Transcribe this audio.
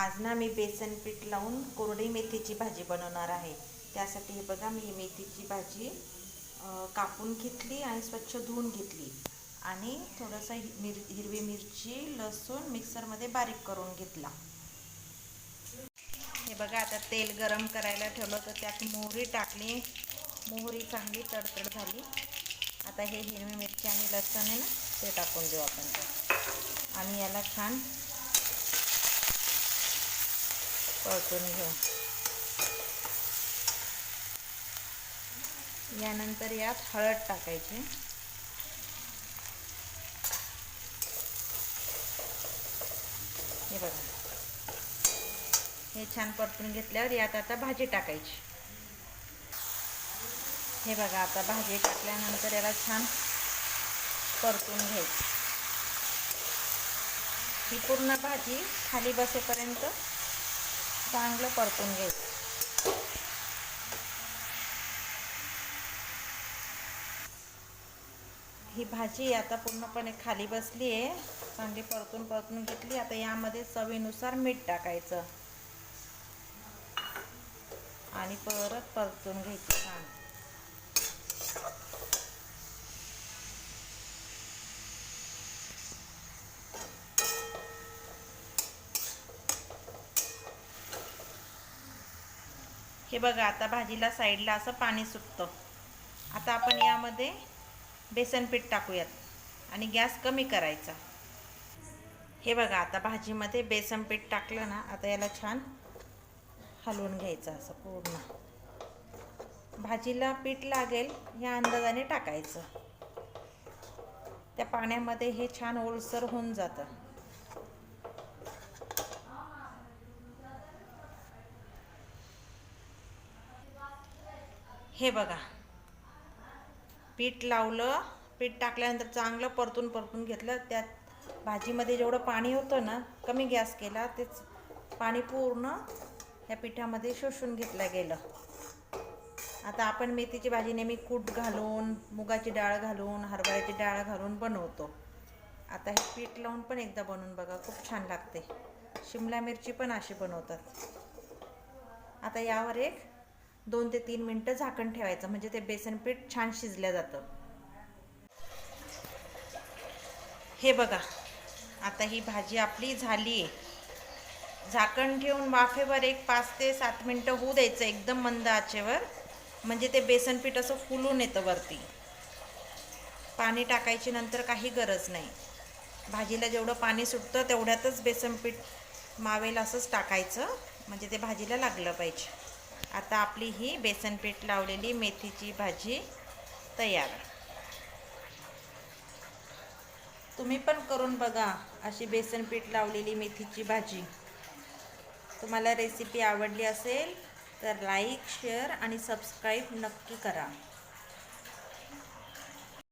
आज ना मी बेसन पीठ लावून कोरडी मेथीची भाजी बनवणार आहे. त्यासाठी हे बघा मी मेथीची भाजी कापून घेतली आणि स्वच्छ धुवून घेतली. आणि थोडंसं मिर हिरवी मिरची लसूण मिक्सरमध्ये बारीक करून घेतला. हे बघा आता तेल गरम करायला ठेवलं तर त्यात मोहरी टाकली. मोहरी चांगली तडतड झाली. आता हे हिरवी मिरची आणि लसूण आहे ना ते टाकून देऊ आपण आणि याला छान परतून घेऊ यानंतर यात हळद टाकायची. हे बघा. हे छान परतून घेतल्यावर यात आता भाजी टाकायची. हे बघा आता भाजी टाकल्यानंतर याला छान परतून घ्यायची. ही पूर्ण भाजी खाली बसेपर्यंत चांगलं परतून घ्यायचं ही भाजी आता पूर्णपणे खाली बसली आहे. चांगली परतून परतून घेतली. आता यामध्ये चवीनुसार मीठ टाकायचं. आणि परत परतून घ्यायचं छान. हे बघा आता भाजीला साईडला असं पाणी सुटतं. आता आपण यामध्ये बेसनपीठ टाकूयात आणि गॅस कमी करायचा. हे बघा आता भाजीमध्ये बेसनपीठ टाकलं ना आता याला छान हलवून घ्यायचं असं पूर्ण. भाजीला पीठ लागेल या अंदाजाने टाकायचं. त्या पाण्यामध्ये हे छान ओलसर होऊन जातं. हे बघा. पीठ लावलं पीठ टाकल्यानंतर चांगलं परतून परतून घेतलं. त्यात भाजीमध्ये जेवढं पाणी होतं ना कमी गॅस केला तेच पाणी पूर्ण ह्या पिठामध्ये शोषून घेतलं गेलं. आता आपण मेथीची भाजी नेहमी कूट घालून मुगाची डाळ घालून हरभऱ्याची डाळ घालून बनवतो. आता हे पीठ लावून पण एकदा बनवून बघा खूप छान लागते. शिमला मिरची पण अशी बनवतात. आता यावर एक दोन ते तीन मिनटं झाकण ठेवायचं म्हणजे ते बेसन पीठ छान शिजलं जातं. हे बघा आता ही भाजी आपली झाली आहे. झाकण ठेवून वाफेवर एक पाच ते सात मिनटं होऊ द्यायचं एकदम मंद आचेवर. म्हणजे ते बेसन पीठ असं फुलून येतं वरती. पाणी टाकायची नंतर काही गरज नाही. भाजीला जेवढं पाणी सुटतं तेवढ्यातच बेसन पीठ मावेल असंच टाकायचं म्हणजे ते भाजीला लागलं पाहिजे. आता आपली ही बेसनपीठ लावलेली मेथीची भाजी तयार. तुम्ही पण करून बघा अशी बेसनपीठ लावलेली मेथीची भाजी. तुम्हाला रेसिपी आवडली असेल तर लाईक शेअर आणि सबस्क्राईब नक्की करा.